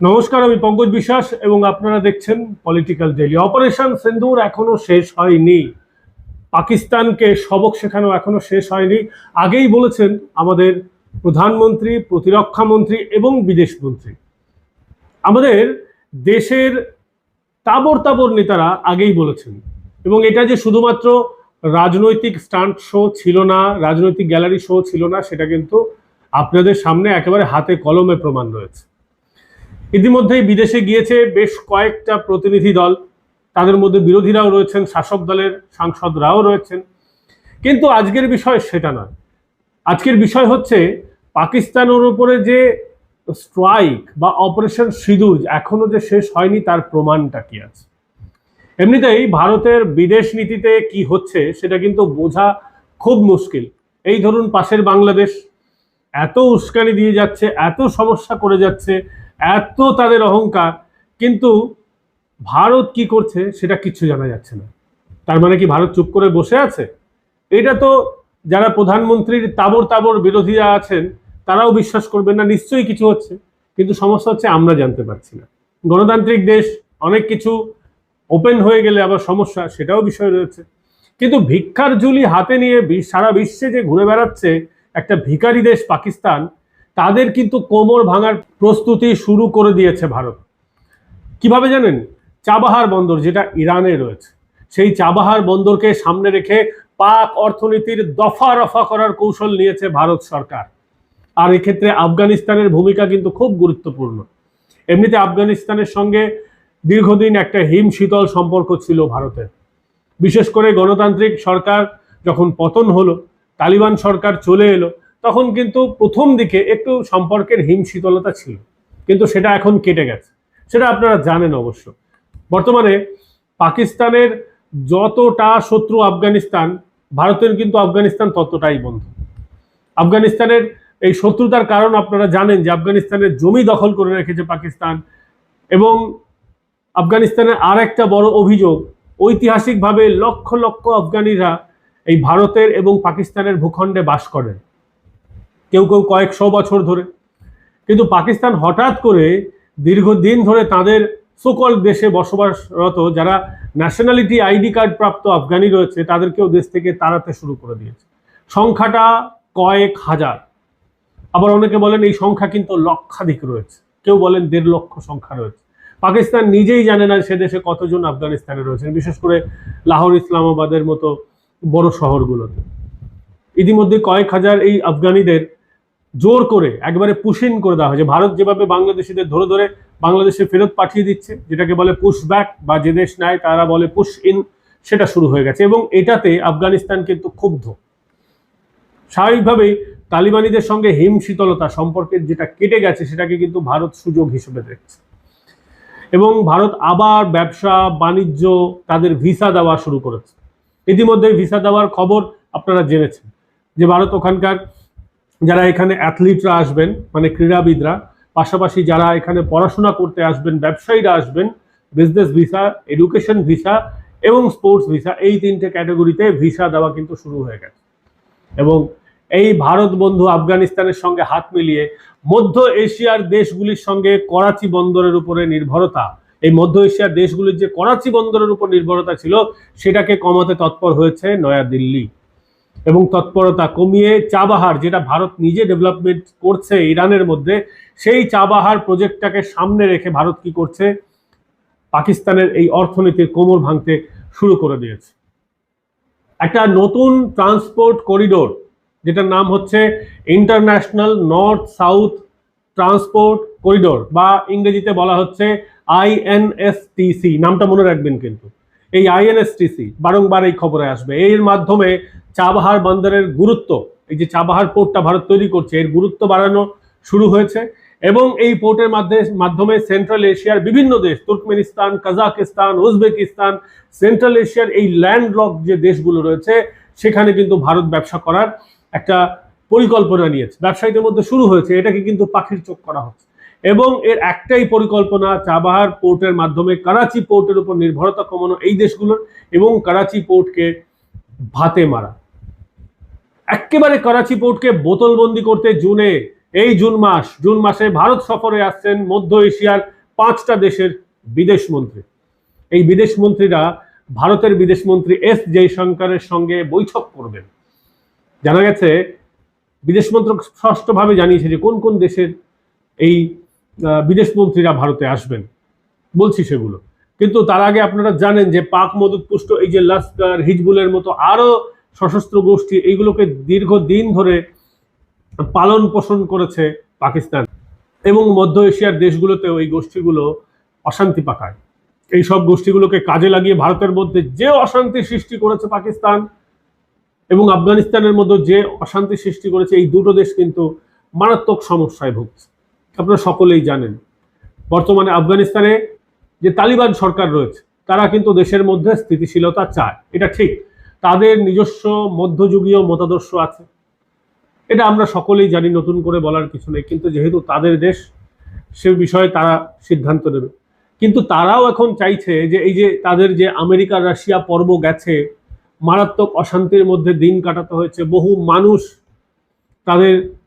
নমস্কার, আমি পঙ্কজ বিশ্বাস এবং আপনারা দেখছেন পলিটিক্যাল ডেলি অপারেশন সিন্দুর এখনও শেষ হয়নি। পাকিস্তানকে সবক শেখানো এখনও শেষ হয়নি। আগেই বলেছেন আমাদের প্রধানমন্ত্রী, প্রতিরক্ষা মন্ত্রী এবং বিদেশ মন্ত্রী। আমাদের দেশের তাবর তাবর নেতারা আগেই বলেছেন এবং এটা যে শুধুমাত্র রাজনৈতিক স্টান্ট শো ছিল না, রাজনৈতিক গ্যালারি শো ছিল না, সেটা কিন্তু আপনাদের সামনে একেবারে হাতে কলমে প্রমাণ রয়েছে। ইতিমধ্যেই বিদেশে গিয়েছে বেশ কয়েকটা প্রতিনিধি দল। তাদের মধ্যে বিরোধীরাও রয়েছেন, শাসক দলের সাংসদরাও রয়েছেন। কিন্তু আজকের বিষয় সেটা নয়। আজকের বিষয় হচ্ছে, পাকিস্তানের উপরে যে স্ট্রাইক বা অপারেশন সিঁদুর এখনও যে শেষ হয়নি, তার প্রমাণটা কি আছে? এমনিতেই ভারতের বিদেশ নীতিতে কি হচ্ছে, সেটা কিন্তু বোঝা খুব মুশকিল। এই ধরুন, পাশের বাংলাদেশ, এত উস্কানি দিয়ে যাচ্ছে, এত সমস্যা করে যাচ্ছে এত তাদের অহংকার, কিন্তু ভারত কি করছে সেটা কিচ্ছু জানা যাচ্ছে না। তার মানে কি ভারত চুপ করে বসে আছে? এটা তো যারা প্রধানমন্ত্রীর তাবর তাবর বিরোধীরা আছেন, তারাও বিশ্বাস করবেন না, নিশ্চয়ই কিছু হচ্ছে। কিন্তু সমস্যা হচ্ছে আমরা জানতে পারছি না। গণতান্ত্রিক দেশ, অনেক কিছু ওপেন হয়ে গেলে আবার সমস্যা, সেটাও বিষয় রয়েছে। কিন্তু ভিক্ষার ঝুলি হাতে নিয়ে সারা বিশ্বে যে ঘুরে বেড়াচ্ছে একটা ভিখারি দেশ পাকিস্তান তাদের কিন্তু কোমর ভাঙার প্রস্তুতি শুরু করে দিয়েছে ভারত। কীভাবে জানেন? চাবাহার বন্দর যেটা ইরানে রয়েছে, সেই চাবাহার বন্দরকে সামনে রেখে পাক অর্থনীতির দফা রফা করার কৌশল নিয়েছে ভারত সরকার। আর এক্ষেত্রে আফগানিস্তানের ভূমিকা কিন্তু খুব গুরুত্বপূর্ণ। এমনিতে আফগানিস্তানের সঙ্গে দীর্ঘদিন একটা হিম শীতল সম্পর্ক ছিল ভারতের। বিশেষ করে গণতান্ত্রিক সরকার যখন পতন হলো, তালিবান সরকার চলে এলো তখন কিন্তু প্রথম দিকে একটু সম্পর্কের হিম শীতলতা ছিল। কিন্তু সেটা এখন কেটে গেছে। সেটা আপনারা জানেন অবশ্য। বর্তমানে পাকিস্তানের যতটা শত্রু আফগানিস্তান, ভারতের কিন্তু আফগানিস্তান ততটাই বন্ধু। আফগানিস্তানের এই শত্রুতার কারণ আপনারা জানেন যে আফগানিস্তানের জমি দখল করে রেখেছে পাকিস্তান এবং আফগানিস্তানের আর একটা বড় অভিযোগ, ঐতিহাসিকভাবে লক্ষ লক্ষ আফগানিরা এই ভারতের এবং পাকিস্তানের ভূখণ্ডে বাস করেন। কেউ কেউ কয়েকশো বছর ধরে। কিন্তু পাকিস্তান হঠাৎ করে দীর্ঘদিন ধরে তাদের সকল দেশে বসবাসরত যারা ন্যাশনালিটি আইডি কার্ড প্রাপ্ত আফগানি রয়েছে, তাদেরকেও দেশ থেকে তাড়াতে শুরু করে দিয়েছে। সংখ্যাটা কয়েক হাজার। আবার অনেকে বলেন এই সংখ্যা কিন্তু লক্ষাধিক রয়েছে। কেউ বলেন দেড় লক্ষ সংখ্যা রয়েছে। পাকিস্তান নিজেই জানে না সে দেশে কতজন আফগানিস্তানে রয়েছেন, বিশেষ করে লাহোর, ইসলামাবাদের মতো বড় শহরগুলোতে। ইতিমধ্যে কয়েক হাজার এই আফগানিদের জোর করে, একবারে পুশিন করে দেওয়া হয়েছে ভারত যেভাবে বাংলাদেশিদের ধরে ধরে বাংলাদেশে ফেরত পাঠিয়ে দিচ্ছে, যেটাকে বলে পুশ ব্যাক বা যে দেশ নেয় তারা বলে পুশ ইন সেটা শুরু হয়ে গেছে। এবং এটাতে আফগানিস্তান কিন্তু ক্ষুব্ধ। স্বাভাবিকভাবেই তালিবানিদের সঙ্গে হিম শীতলতা সম্পর্কের যেটা কেটে গেছে, সেটাকে কিন্তু ভারত সুযোগ হিসেবে দেখছে। এবং ভারত আবার ব্যবসা, বাণিজ্য, তাদের ভিসা দেওয়া শুরু করেছে। ইতিমধ্যে ভিসা দেওয়ার খবর আপনারা জেনেছেন। যে ভারত ওখানকার যারা এখানে অ্যাথলিটরা আসবেন মানে ক্রীড়াবিদরা, পাশাপাশি যারা এখানে পড়াশোনা করতে আসবেন, ব্যবসায়ীরা আসবেন বিজনেস ভিসা এডুকেশন ভিসা এবং স্পোর্টস ভিসা এই তিনটে ক্যাটাগরিতে ভিসা দেওয়া কিন্তু শুরু হয়ে গেছে। এবং এই ভারত বন্ধু আফগানিস্তানের সঙ্গে হাত মিলিয়ে মধ্য এশিয়ার দেশগুলির সঙ্গে করাচি বন্দরের উপরে নির্ভরতা, এই মধ্য এশিয়ার দেশগুলির যে করাচি বন্দরের উপর নির্ভরতা ছিল, সেটাকে কমাতে তৎপর হয়েছে নয়াদিল্লি। এবং তৎপরতা কমিয়ে চাবাহার যেটা ভারত নিজে ডেভেলপমেন্ট করছে ইরানের মধ্যে, সেই চাবাহার প্রজেক্টটাকে সামনে রেখে ভারত কি করছে? পাকিস্তানের এই অর্থনীতির কোমর ভাঙতে শুরু করে দিয়েছে। একটা নতুন ট্রান্সপোর্ট করিডোর যেটার নাম হচ্ছে international north south transport corridor বা ইংরেজিতে বলা হচ্ছে আইএনএসটিসি নামটা মনে রাখবেন কিন্তু। এই আইএনএসটিসি বারংবার এই খবরে আসবে। এর মাধ্যমে চাবাহার বন্দরের গুরুত্ব, এই যে চাবাহার পোর্টটা ভারত তৈরি করছে, এর গুরুত্ব বাড়ানো শুরু হয়েছে এবং এই পোর্টের মাধ্যমে মাধ্যমে সেন্ট্রাল এশিয়ার বিভিন্ন দেশ, তুর্কমেনিস্তান কাজাকিস্তান উজবেকিস্তান সেন্ট্রাল এশিয়ার এই ল্যান্ডলক যে দেশগুলো রয়েছে, সেখানে কিন্তু ভারত ব্যবসা করার একটা পরিকল্পনা নিয়েছে। ব্যবসায়ীদের মধ্যে শুরু হয়েছে, এটাকে কিন্তু পাখির চোখ করা হচ্ছে। এবং এর একটাই পরিকল্পনা চাবাহার পোর্টের মাধ্যমে করাচি পোর্টের উপর নির্ভরতা কমানো এই দেশগুলোর এবং করাচি পোর্টকে ভাতে মারা। একেবারে করাচি পোর্টকে বোতলবন্দি করতে জুনে, এই জুন মাস, জুন মাসে ভারত সফরে আসছেন মধ্য এশিয়ার পাঁচটা দেশের বিদেশ মন্ত্রী। এই বিদেশ মন্ত্রীরা ভারতের বিদেশ মন্ত্রী এস জয়শঙ্করের সঙ্গে বৈঠক করবেন। জানা গেছে, বিদেশ মন্ত্রক স্পষ্টভাবে জানিয়েছে যে কোন কোন দেশের এই আহ, বিদেশ মন্ত্রীরা ভারতে আসবেন। বলছি সেগুলো। কিন্তু তার আগে আপনারা জানেন যে পাক মদতপুষ্ট এই যে লস্কর হিজবুলের মতো আরও সশস্ত্র গোষ্ঠী এইগুলোকে দীর্ঘদিন ধরে পালন পোষণ করেছে পাকিস্তান এবং মধ্য এশিয়ার দেশগুলোতেও এই গোষ্ঠীগুলো অশান্তি পাকায়। এই সব গোষ্ঠীগুলোকে কাজে লাগিয়ে ভারতের মধ্যে যে অশান্তি সৃষ্টি করেছে পাকিস্তান এবং আফগানিস্তানের মধ্যে যে অশান্তি সৃষ্টি করেছে এই দুটো দেশ কিন্তু মারাত্মক সমস্যায় ভুগছে। আপনারা সকলেই জানেন। বর্তমানে আফগানিস্তানে যে তালিবান সরকার রয়েছে, তারা কিন্তু দেশের মধ্যে স্থিতিশীলতা চায়। এটা ঠিক। তাদের নিজস্ব মধ্যযুগীয় মতাদর্শ আছে। এটা আমরা সকলেই জানি, নতুন করে বলার কিছু নেই। কিন্তু যেহেতু তাদের দেশ, সে বিষয়ে তারা সিদ্ধান্ত নেবে। কিন্তু তারাও এখন চাইছে যে এই যে তাদের যে আমেরিকা, রাশিয়া পর্ব গেছে, মারাত্মক অশান্তির মধ্যে দিন কাটাতে হয়েছে। বহু মানুষ তাদের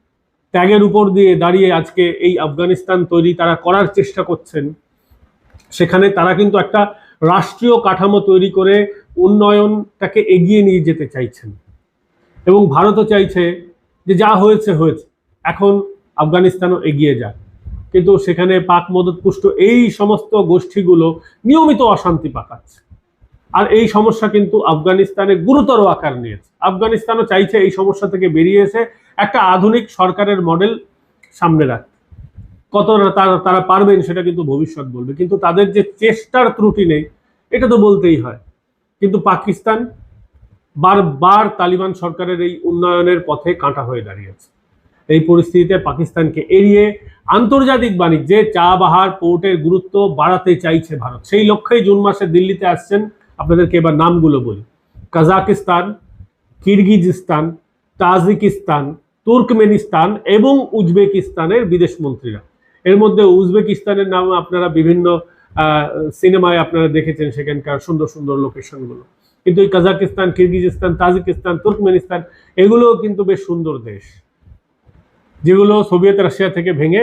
ত্যাগের উপর দিয়ে দাঁড়িয়ে আজকে এই আফগানিস্তান তৈরি তারা করার চেষ্টা করছেন, সেখানে তারা কিন্তু একটা রাষ্ট্রীয় কাঠামো তৈরি করে উন্নয়নটাকে এগিয়ে নিয়ে যেতে চাইছেন। এবং ভারতও চাইছে যে যা হয়েছে হয়েছে। এখন আফগানিস্তানও এগিয়ে যাক। কিন্তু সেখানে পাক মদতপুষ্ট এই সমস্ত গোষ্ঠীগুলো নিয়মিত অশান্তি পাকাচ্ছে। আর এই সমস্যা কিন্তু আফগানিস্তানে গুরুতর আকার নিয়েছে। আফগানিস্তানও চাইছে এই সমস্যা থেকে বেরিয়ে এসে একটা আধুনিক সরকারের মডেল সামনে রাখতে। কত তারা তারা পারবেন সেটা কিন্তু ভবিষ্যৎ বলবে। কিন্তু তাদের যে চেষ্টার ত্রুটি নেই, এটা তো বলতেই হয়। কিন্তু পাকিস্তান বারবার তালিবান সরকারের এই উন্নয়নের পথে কাঁটা হয়ে দাঁড়িয়েছে। এই পরিস্থিতিতে পাকিস্তানকে এড়িয়ে আন্তর্জাতিক বাণিজ্যে চা বাহার পোর্টের গুরুত্ব বাড়াতে চাইছে ভারত। সেই লক্ষ্যেই জুন মাসে দিল্লিতে আসছেন আপনাদেরকে এবার নামগুলো বলি। কাজাকিস্তান, কিরগিজিস্তান, তাজিকিস্তান, তুর্কমেনিস্তান এবং উজবেকিস্তানের বিদেশ মন্ত্রীরা। এর মধ্যে উজবেকিস্তানের নাম আপনারা বিভিন্ন সিনেমায় আপনারা দেখেছেন সেখানকার সুন্দর সুন্দর লোকেশনগুলো কিন্তু এই কাজাকিস্তান, কিরগিজিস্তান, তাজিকিস্তান, তুর্কমেনিস্তান, এগুলোও কিন্তু বেশ সুন্দর দেশ, যেগুলো সোভিয়েত রাশিয়া থেকে ভেঙে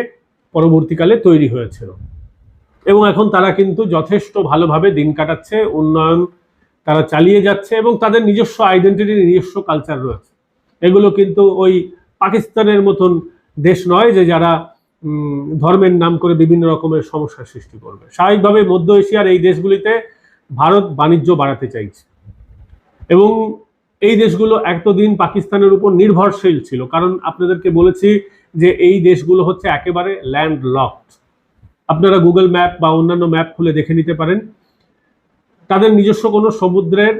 পরবর্তীকালে তৈরি হয়েছিল। এবং এখন তারা কিন্তু যথেষ্ট ভালোভাবে দিন কাটাচ্ছে, উন্নয়ন তারা চালিয়ে যাচ্ছে এবং তাদের নিজস্ব আইডেন্টিটি নিজস্ব কালচার রয়েছে। এগুলো কিন্তু ওই পাকিস্তানের মতন দেশ নয় যে যারা ধর্মের নাম করে বিভিন্ন রকমের সমস্যার সৃষ্টি করবে। স্বাভাবিকভাবে মধ্য এশিয়ার এই দেশগুলিতে ভারত বাণিজ্য বাড়াতে চাইছে। এবং এই দেশগুলো এতদিন পাকিস্তানের উপর নির্ভরশীল ছিল। কারণ আপনাদেরকে বলেছি যে এই দেশগুলো হচ্ছে একেবারে ল্যান্ড লকড আপনারা গুগল ম্যাপ বা অন্যান্য ম্যাপ খুলে দেখে নিতে পারেন। তাদের নিজস্ব কোনো সমুদ্রের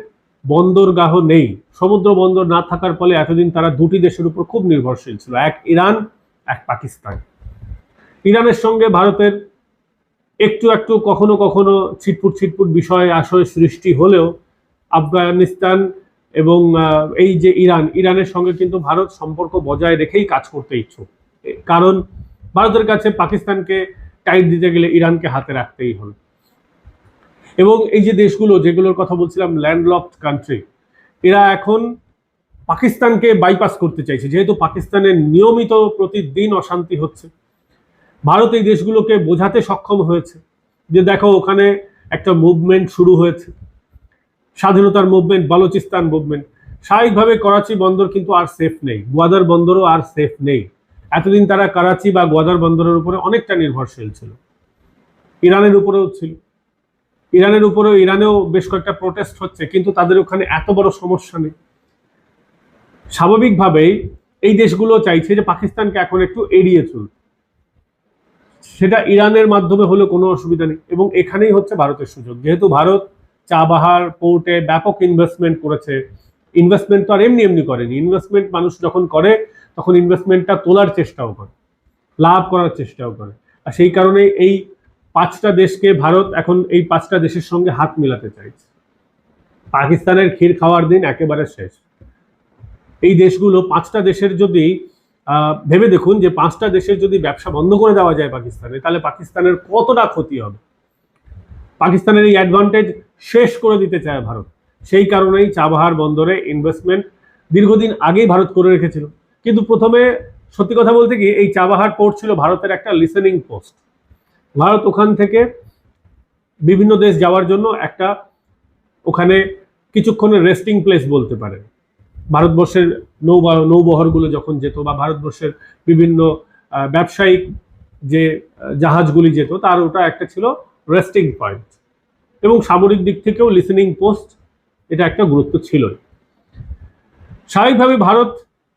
বন্দরগাহ নেই। সমুদ্র বন্দর না থাকার ফলে এতদিন তারা দুটি দেশের উপর খুব নির্ভরশীল ছিল, এক ইরান, এক পাকিস্তান। ইরানের সঙ্গে ভারতের একটু একটু কখনো কখনো ছিটপুট ছিটপুট বিষয়ে আশয় সৃষ্টি হলেও আফগানিস্তান এবং এই যে ইরান, ইরানের সঙ্গে কিন্তু ভারত সম্পর্ক বজায় রেখেই কাজ করতে ইচ্ছুক। কারণ ভারতের কাছে পাকিস্তানকে টাইট দিতে গেলে ইরানকে হাতে রাখতেই হবে। এবং এই যে দেশগুলো যেগুলোর কথা বলছিলাম ল্যান্ডলকড কান্ট্রি এরা এখন পাকিস্তানকে বাইপাস করতে চাইছে। যেহেতু পাকিস্তানের নিয়মিত প্রতিদিন অশান্তি হচ্ছে, ভারত এই দেশগুলোকে বোঝাতে সক্ষম হয়েছে যে দেখো, ওখানে একটা মুভমেন্ট শুরু হয়েছে। স্বাধীনতার মুভমেন্ট বালুচিস্তান মুভমেন্ট স্বাভাবিকভাবে করাচি বন্দর কিন্তু আর সেফ নেই, গোয়াদার বন্দরও আর সেফ নেই। এতদিন তারা করাচি বা গোয়াদার বন্দরের উপরে অনেকটা নির্ভরশীল ছিল। ইরানের উপরেও ছিল। ইরানের উপরেও, ইরানেও বেশ কয়েকটা প্রোটেস্ট হচ্ছে, কিন্তু তাদের ওখানে এত বড় সমস্যা নেই। স্বাভাবিকভাবেই এই দেশগুলো চাইছে যে পাকিস্তানকে এখন একটু এড়িয়ে চলতে সেটা ইরানের মাধ্যমে হলে কোনো অসুবিধা নেই, এবং এখানেই হচ্ছে ভারতের সুযোগ। যেহেতু ভারত চা বাহার পোর্টে ব্যাপক ইনভেস্টমেন্ট করেছে ইনভেস্টমেন্ট তো আর এমনি এমনি করেনি। ইনভেস্টমেন্ট মানুষ যখন করে তখন ইনভেস্টমেন্টটা তোলার চেষ্টাও করে, লাভ করার চেষ্টাও করে। আর সেই কারণে এই পাঁচটা দেশকে ভারত এখন এই পাঁচটা দেশের সঙ্গে হাত মিলাতে চাইছে। পাকিস্তানের ক্ষীর খাওয়ার দিন একেবারে শেষ। এই দেশগুলো পাঁচটা দেশের যদি ভেবে দেখুন যে পাঁচটা দেশের যদি ব্যবসা বন্ধ করে দেওয়া যায় পাকিস্তানে, তাহলে পাকিস্তানের কতটা ক্ষতি হবে? পাকিস্তানের এই অ্যাডভান্টেজ শেষ করে দিতে চায় ভারত। সেই কারণেই চাবাহার বন্দরে ইনভেস্টমেন্ট দীর্ঘদিন আগেই ভারত করে রেখেছিল। কিন্তু প্রথমে সত্যি কথা বলতে কি, এই চাবাহার পোর্ট ছিল ভারতের একটা লিসেনিং পোস্ট ভারত ওখান থেকে বিভিন্ন দেশ যাওয়ার জন্য একটা ওখানে কিছুক্ষণের রেস্টিং প্লেস বলতে পারেন। ভারতবর্ষের নৌ নৌবহরগুলো যখন যেত বা ভারতবর্ষের বিভিন্ন ব্যবসায়িক যে জাহাজগুলি যেত, তার ওটা একটা ছিল রেস্টিং পয়েন্ট এবং সামরিক দিক থেকেও লিসেনিং পোস্ট এটা একটা গুরুত্ব ছিলই। স্বাভাবিকভাবে ভারত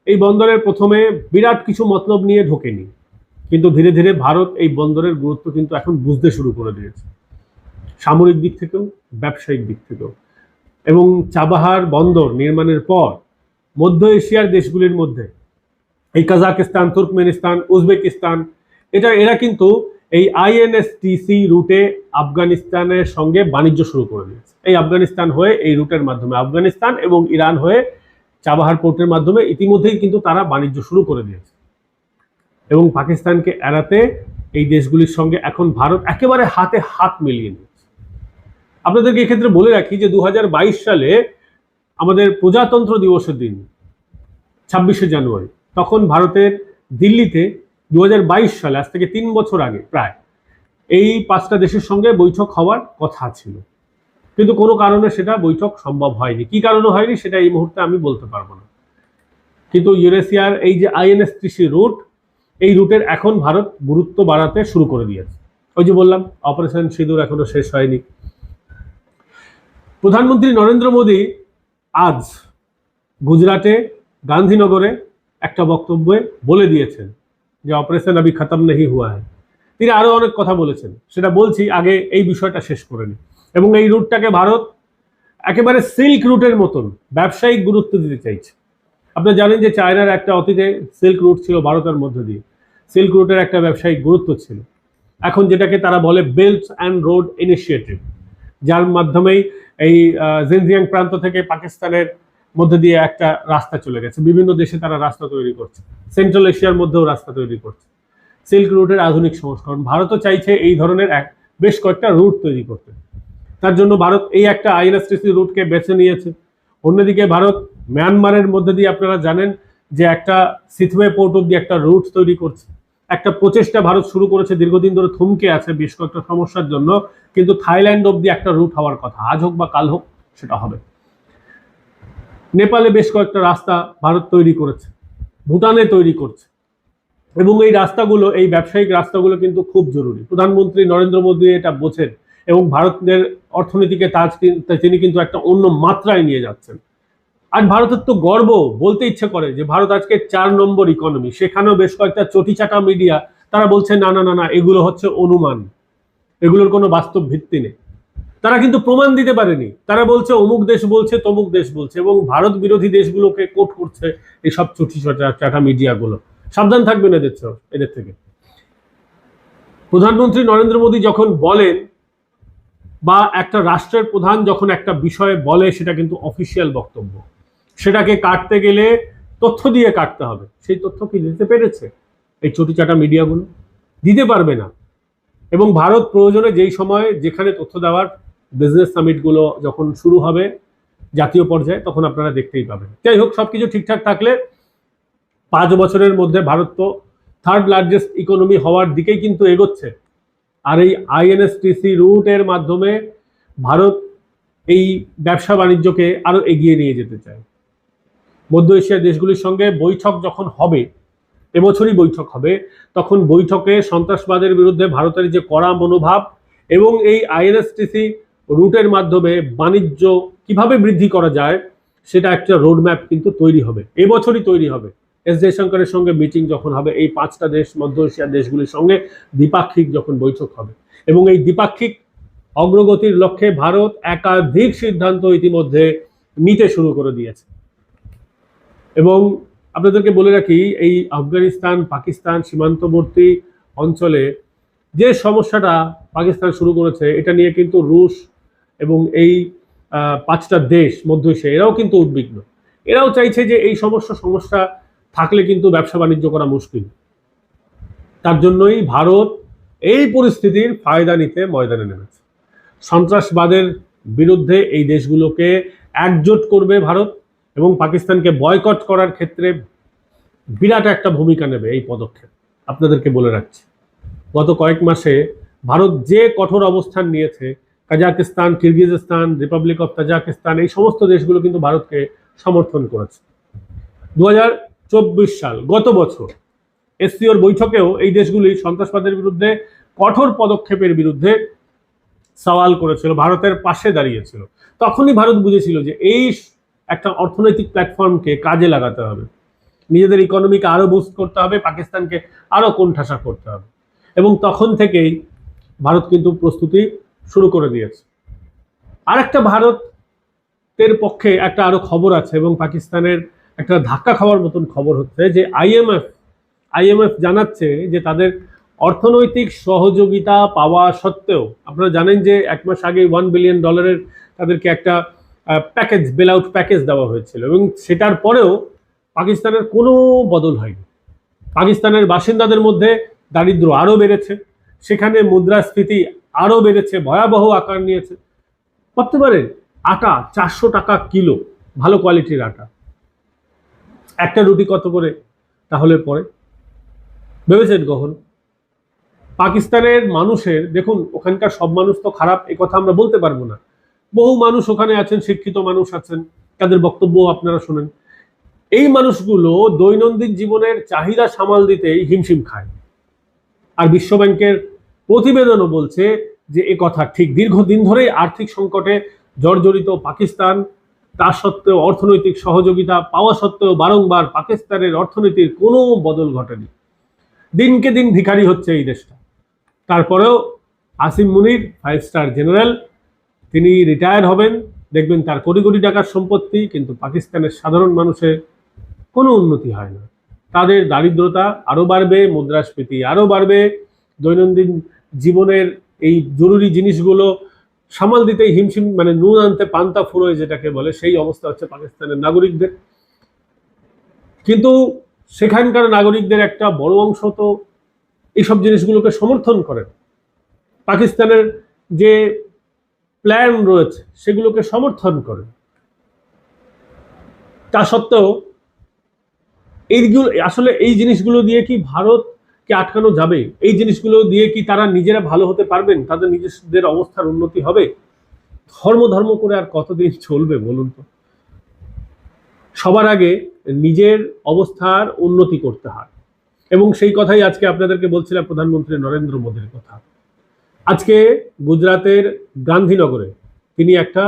এই বন্দরের প্রথমে বিরাট কিছু মতলব নিয়ে ঢোকেনি। কিন্তু ধীরে ধীরে ভারত এই বন্দরের গুরুত্ব কিন্তু এখন বুঝতে শুরু করে দিয়েছে। সামরিক দিক থেকেও, ব্যবসায়িক দিক থেকেও। এবং চাবাহার বন্দর নির্মাণের পর মধ্য এশিয়ার দেশগুলির মধ্যে এই কাজাকিস্তান, তুর্কমেনিস্তান, উজবেকিস্তান, এটা এরা কিন্তু এই আইএনএসটিসি রুটে আফগানিস্তানের সঙ্গে বাণিজ্য শুরু করে দিয়েছে। এই আফগানিস্তান হয়ে এই রুটের মাধ্যমে আফগানিস্তান এবং ইরান হয়ে চাবাহার পোর্টের মাধ্যমে ইতিমধ্যেই কিন্তু তারা বাণিজ্য শুরু করে দিয়েছে। এবং পাকিস্তানকে এড়াতে এই দেশগুলির সঙ্গে এখন ভারত একেবারে হাতে হাত মিলিয়ে নিয়েছে। আপনাদেরকে এক্ষেত্রে বলে রাখি যে দু হাজার বাইশ সালে আমাদের প্রজাতন্ত্র দিবসের দিন, ছাব্বিশে জানুয়ারি, তখন ভারতের দিল্লিতে দু হাজার বাইশ সালে, আজ থেকে তিন বছর আগে প্রায়, এই পাঁচটা দেশের সঙ্গে বৈঠক হওয়ার কথা ছিল। কিন্তু কোনো কারণে সেটা বৈঠক সম্ভব হয়নি। কি কারণে হয়নি সেটা এই মুহূর্তে আমি বলতে পারব না। কিন্তু ইউরেশিয়ার এই যে আইএনএস ত্রিশি রুট, এই রুটের এখন ভারত গুরুত্ব বাড়াতে শুরু করে দিয়েছে। ওই যে বললাম, অপারেশন সিঁদুর এখনও শেষ হয়নি। প্রধানমন্ত্রী নরেন্দ্র মোদী আজ গুজরাটে, গান্ধীনগরে একটা বক্তব্যে বলে দিয়েছেন যে অপারেশন আবি খতম নেই হুয়া হ্যায়। তিনি আরও অনেক কথা বলেছেন। সেটা বলছি, আগে এই বিষয়টা শেষ করে নিই। এবং এই রুটটাকে ভারত একেবারে সিল্ক রুটের মতন ব্যবসায়িক গুরুত্ব দিতে চাইছে। আপনারা জানেন যে চায়নার একটা অতীতে সিল্ক রুট ছিল ভারতের মধ্য দিয়ে। সিল্ক রুটের একটা ব্যবসায়িক গুরুত্ব ছিল। এখন যেটাকে তারা বলে বেল্ট অ্যান্ড রোড ইনিশিয়েটিভ যার মাধ্যমেই এই জিনজিয়াং প্রান্ত থেকে পাকিস্তানের মধ্যে দিয়ে একটা রাস্তা চলে গেছে। বিভিন্ন দেশে তারা রাস্তা তৈরি করছে। সেন্ট্রাল এশিয়ার মধ্যেও রাস্তা তৈরি করছে। সিল্ক রুটের আধুনিক সংস্করণ। ভারতও চাইছে এই ধরনের এক, বেশ কয়েকটা রুট তৈরি করতে। তার জন্য ভারত এই একটা আইএনএসটিসি রুটকে বেছে নিয়েছে। অন্যদিকে ভারত মিয়ানমারের মধ্যে দিয়ে আপনারা জানেন যে একটা সিথওয়ে পোর্ট অব্দি একটা রুট তৈরি করছে। একটা প্রচেষ্টা ভারত শুরু করেছে, দীর্ঘদিন ধরে থমকে আছে বেশ কয়েকটা সমস্যার জন্য। কিন্তু থাইল্যান্ড অব্দি একটা রুট হওয়ার কথা, আজ হোক বা কাল হোক, সেটা হবে। নেপালে বেশ কয়েকটা রাস্তা ভারত তৈরি করেছে, ভুটানে তৈরি করছে। এবং এই রাস্তাগুলো, এই ব্যবসায়িক রাস্তাগুলো কিন্তু খুব জরুরি। প্রধানমন্ত্রী নরেন্দ্র মোদী এটা বোঝেন। এবং ভারতের অর্থনীতিকে তাজ তিনি কিন্তু একটা অন্য মাত্রায় নিয়ে যাচ্ছেন। আর ভারতের তো গর্ব, বলতে ইচ্ছে করে যে ভারত আজকে চার নম্বর ইকোনমি সেখানেও বেশ কয়েকটা চটিচাটা মিডিয়া তারা বলছে, না না না না, এগুলো হচ্ছে অনুমান। এগুলোর কোনো বাস্তব ভিত্তি নেই। তারা কিন্তু প্রমাণ দিতে পারেনি। তারা বলছে, অমুক দেশ বলছে, তমুক দেশ বলছে। এবং ভারত বিরোধী দেশগুলোকে কোট করছে এইসব চটি চাটা মিডিয়াগুলো সাবধান থাকবেন এদের এদের থেকে। প্রধানমন্ত্রী নরেন্দ্র মোদী যখন বলেন বা একটা রাষ্ট্রের প্রধান যখন একটা বিষয়ে বলে, সেটা কিন্তু অফিসিয়াল বক্তব্য। সেটাকে কাটতে গেলে তথ্য দিয়ে কাটতে হবে। সেই তথ্য কি দিতে পেরেছে এই চটিচাটা মিডিয়াগুলো? দিতে পারবে না। এবং ভারত প্রয়োজনে যেই সময় যেখানে তথ্য দেওয়ার বিজনেস সামিটগুলো যখন শুরু হবে জাতীয় পর্যায়ে, তখন আপনারা দেখতেই পাবেন। যাই হোক, সবকিছু ঠিকঠাক থাকলে পাঁচ বছরের মধ্যে ভারত তো থার্ড লার্জেস্ট ইকোনমি হওয়ার দিকেই কিন্তু এগোচ্ছে। আর এই আইএনএসটিসি রুটের মাধ্যমে ভারত এই ব্যবসা বাণিজ্যকে আরও এগিয়ে নিয়ে যেতে চায়। মধ্য এশিয়ার দেশগুলির সঙ্গে বৈঠক যখন হবে, এবছরই বৈঠক হবে, তখন বৈঠকে সন্ত্রাসবাদের বিরুদ্ধে ভারতের যে কড়া মনোভাব এবং এই আইএনএসটিসি রুটের মাধ্যমে বাণিজ্য কীভাবে বৃদ্ধি করা যায়, সেটা একটা রোডম্যাপ কিন্তু তৈরি হবে, এবছরই তৈরি হবে। এস জয়শঙ্করের সঙ্গে মিটিং যখন হবে, এই পাঁচটা দেশ, মধ্য এশিয়ার দেশগুলির সঙ্গে দ্বিপাক্ষিক যখন বৈঠক হবে। এবং এই দ্বিপাক্ষিক অগ্রগতির লক্ষ্যে ভারত একাধিক সিদ্ধান্ত ইতিমধ্যে নিতে শুরু করে দিয়েছে। এবং আপনাদেরকে বলে রাখি, এই আফগানিস্তান, পাকিস্তান সীমান্তবর্তী অঞ্চলে যে সমস্যাটা পাকিস্তান শুরু করেছে, এটা নিয়ে কিন্তু রুশ এবং এই পাঁচটা দেশ, মধ্য এশিয়া, এরাও কিন্তু উদ্বিগ্ন। এরাও চাইছে যে এই সমস্যা সমস্যা থাকলে কিন্তু ব্যবসা বাণিজ্য করা মুশকিল। তার জন্যই ভারত এই পরিস্থিতির ফায়দা নিতে ময়দানে নেমেছে। সন্ত্রাসবাদের বিরুদ্ধে এই দেশগুলোকে একজোট করবে ভারত এবং পাকিস্তানকে বয়কট করার ক্ষেত্রে বিরাট একটা ভূমিকা নেবে এই পদক্ষেপ। আপনাদেরকে বলে রাখছি, গত কয়েক মাসে ভারত যে কঠোর অবস্থান নিয়েছে, Kazakhstan, Kyrgyzstan, republic of Tajikistan এই সমস্ত দেশগুলো কিন্তু ভারতকে সমর্থন করেছে। দু হাজার সাল, গত বছর। এসসিওর বৈঠকেও এই দেশগুলি সন্ত্রাসবাদের বিরুদ্ধে কঠোর পদক্ষেপের বিরুদ্ধে সওয়াল করেছিল, ভারতের পাশে দাঁড়িয়েছিল। তখনই ভারত বুঝেছিল যে এই একটা অর্থনৈতিক প্ল্যাটফর্মকে কাজে লাগাতে হবে। নিজেদের ইকোনমিকে আরও বুস্ট করতে হবে, পাকিস্তানকে আরও কোণঠাসা করতে হবে। এবং তখন থেকেই ভারত কিন্তু প্রস্তুতি শুরু করে দিয়েছে। আর একটা ভারতের পক্ষে একটা আরও খবর আছে এবং পাকিস্তানের একটা ধাক্কা খাওয়ার মতন খবর হচ্ছে যে আইএমএফ আইএমএফ জানাচ্ছে যে তাদের অর্থনৈতিক সহযোগিতা পাওয়া সত্ত্বেও, আপনারা জানেন যে এক মাস আগে ওয়ান বিলিয়ন ডলারের তাদেরকে একটা প্যাকেজ বেল আউট প্যাকেজ দেওয়া হয়েছিল এবং সেটার পরেও পাকিস্তানের কোনো বদল হয়নি। পাকিস্তানের বাসিন্দাদের মধ্যে দারিদ্র আরও বেড়েছে, সেখানে মুদ্রাস্ফীতি আরও বেড়েছে, ভয়াবহ আকার নিয়েছে। ভাবতে পারেন, আটা চারশো টাকা কিলো, ভালো কোয়ালিটির আটা। একটা রুটি কত করে? তাহলে পরে। ভেবেছেন কখন? পাকিস্তানের মানুষের, দেখুন, ওখানকার সব মানুষ তো খারাপ, এ কথা আমরা বলতে পারব না। বহু মানুষ ওখানে আছেন, শিক্ষিত মানুষ আছেন, তাদের বক্তব্য আপনারা শোনেন। এই মানুষগুলো দৈনন্দিন জীবনের চাহিদা সামাল দিতেই হিমশিম খায়। আর বিশ্বব্যাংকের প্রতিবেদনও বলছে যে এ কথা ঠিক দীর্ঘদিন ধরেই আর্থিক সংকটে জর্জরিত পাকিস্তান তা সত্ত্বেও অর্থনৈতিক সহযোগিতা পাওয়া সত্ত্বেও বারংবার পাকিস্তানের অর্থনীতির কোনো বদল ঘটেনি। দিনকে দিন ভিখারি হচ্ছে এই দেশটা। তারপরেও Asim Munir, five star general, তিনি রিটায়ার হবেন। দেখবেন তার কোটি কোটি টাকার সম্পত্তি, কিন্তু পাকিস্তানের সাধারণ মানুষের কোনো উন্নতি হয় না। তাদের দারিদ্রতা আরও বাড়বে, মুদ্রাস্ফীতি আরও বাড়বে। দৈনন্দিন জীবনের এই জরুরি জিনিসগুলো সামাল দিতেই হিমশিম মানে নুন আনতে পান্তা ফুরোয় যেটাকে বলে, সেই অবস্থা হচ্ছে পাকিস্তানের নাগরিকদের। কিন্তু সেখানকার নাগরিকদের একটা বড় অংশ তো এইসব জিনিসগুলোকে সমর্থন করেন। পাকিস্তানের যে প্ল্যান রয়েছে, সেগুলোকে সমর্থন করেন। তা সত্ত্বেও, এইগুলো, আসলে এই জিনিসগুলো দিয়ে কি ভারতকে আটকানো যাবে? এই জিনিসগুলো দিয়ে কি তারা নিজেরা ভালো হতে পারবেন? তাদের নিজেদের অবস্থার উন্নতি হবে? ধর্ম ধর্ম করে আর কতদিন চলবে বলুন তো? সবার আগে নিজের অবস্থার উন্নতি করতে হয়। এবং সেই কথাই আজকে আপনাদেরকে বলছিলাম প্রধানমন্ত্রী নরেন্দ্র মোদীর কথা। আজকে গুজরাতের গান্ধীনগরে তিনি একটা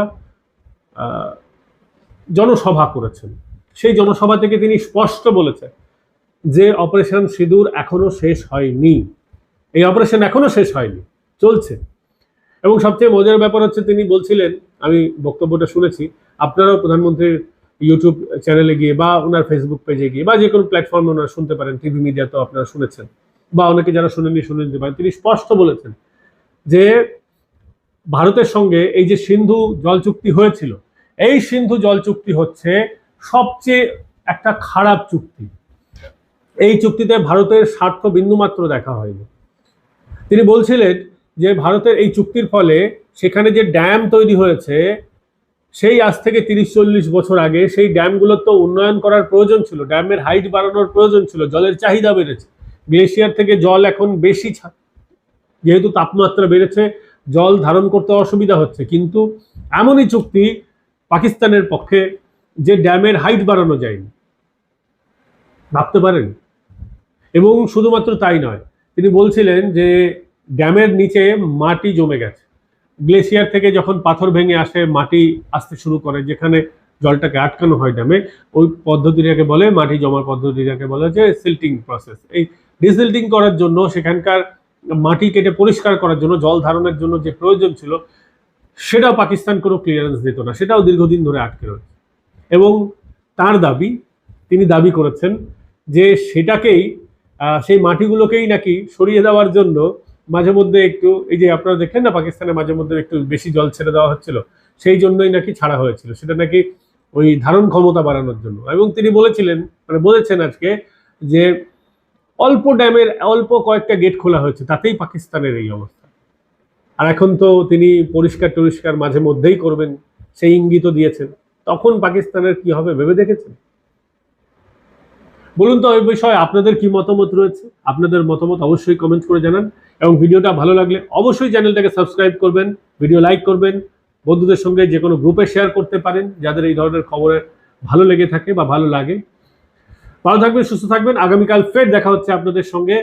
জনসভা করেছেন। সেই জনসভা থেকে তিনি স্পষ্ট বলেছেন যে অপারেশন সিঁদুর এখনও শেষ হয়নি। এই অপারেশন এখনও শেষ হয়নি, চলছে। এবং সবচেয়ে মজার ব্যাপার হচ্ছে তিনি বলছিলেন, আমি বক্তব্যটা শুনেছি, আপনারাও প্রধানমন্ত্রীর ইউটিউব চ্যানেলে গিয়ে বা ওনার ফেসবুক পেজে গিয়ে বা যে কোনো প্ল্যাটফর্মে ওনারা শুনতে পারেন টিভি মিডিয়া তো আপনারা শুনেছেন। বা অনেকে যারা শুনেননি শুনে নিতে পারেন। তিনি স্পষ্ট বলেছেন যে ভারতের সঙ্গে এই যে সিন্ধু জল চুক্তি হয়েছিল, এই সিন্ধু জল চুক্তি হচ্ছে সবচেয়ে একটা খারাপ চুক্তি। এই চুক্তিতে ভারতের স্বার্থ বিন্দুমাত্র দেখা হয়নি। তিনি বলছিলেন যে ভারতের এই চুক্তির ফলে সেখানে যে ড্যাম তৈরি হয়েছে, সেই আজ থেকে তিরিশ চল্লিশ বছর আগে সেই ড্যামগুলোর তো উন্নয়ন করার প্রয়োজন ছিল, ড্যামের হাইট বাড়ানোর প্রয়োজন ছিল, জলের চাহিদা বেড়েছে। গ্লেশিয়ার থেকে জল এখন বেশি যেহেতু তাপমাত্রা বেড়েছে, জল ধারণ করতে অসুবিধা হচ্ছে। কিন্তু এমনই চুক্তি পাকিস্তানের পক্ষে যে ড্যামের হাইট বাড়ানো যায়নি। ভাবতে পারেন? এবং শুধুমাত্র তাই নয়, তিনি বলছিলেন যে ড্যামের নিচে মাটি জমে গেছে। গ্লেশিয়ার থেকে যখন পাথর ভেঙে আসে, মাটি আসতে শুরু করে, যেখানে জলটাকে আটকানো হয় ড্যামে, ওই পদ্ধতিটাকে বলে মাটি জমার পদ্ধতিটাকে বলে যে সিল্টিং প্রসেস এই ডিসিল্টিং করার জন্য, সেখানকার মাটি কেটে পরিষ্কার করার জন্য, জল ধারণের জন্য যে প্রয়োজন ছিল, সেটাও পাকিস্তান কোনো ক্লিয়ারেন্স দিত না, সেটাও দীর্ঘদিন ধরে আটকে রয়েছে। এবং তার দাবি, তিনি দাবি করেছেন যে সেটাকেই সেই মাটিগুলোকেই নাকি সরিয়ে দেওয়ার জন্য মাঝে মধ্যে একটু, এই যে আপনারা দেখলেন না পাকিস্তানে মাঝে মধ্যে একটু বেশি জল ছেড়ে দেওয়া হচ্ছিল, সেই জন্যই নাকি ছাড়া হয়েছিল। সেটা নাকি ওই ধারণ ক্ষমতা বাড়ানোর জন্য। এবং তিনি বলেছিলেন মানে বলেছেন আজকে যে অল্প ড্যামের, অল্প কয়েকটা গেট খোলা হয়েছে, তাতেই পাকিস্তানের এই অবস্থা। আর এখন তো তিনি পরিষ্কার টরিষ্কার মাঝে মধ্যেই করবেন, সেই ইঙ্গিতও দিয়েছেন। তখন পাকিস্তানের কি হবে ভেবে দেখেছেন? বলুন তো, এই বিষয়ে আপনাদের কি মতামত রয়েছে? আপনাদের মতামত অবশ্যই কমেন্ট করে জানান। এবং ভিডিওটা ভালো লাগলে অবশ্যই চ্যানেলটাকে সাবস্ক্রাইব করবেন ভিডিও লাইক করবেন, বন্ধুদের সঙ্গে যে কোনো গ্রুপে শেয়ার করতে পারেন, যাদের এই ধরনের খবরে ভালো লেগে থাকে বা ভালো লাগে। ভালো থাকবেন, সুস্থ থাকবেন। আগামীকাল ফের দেখা হচ্ছে আপনাদের সঙ্গে।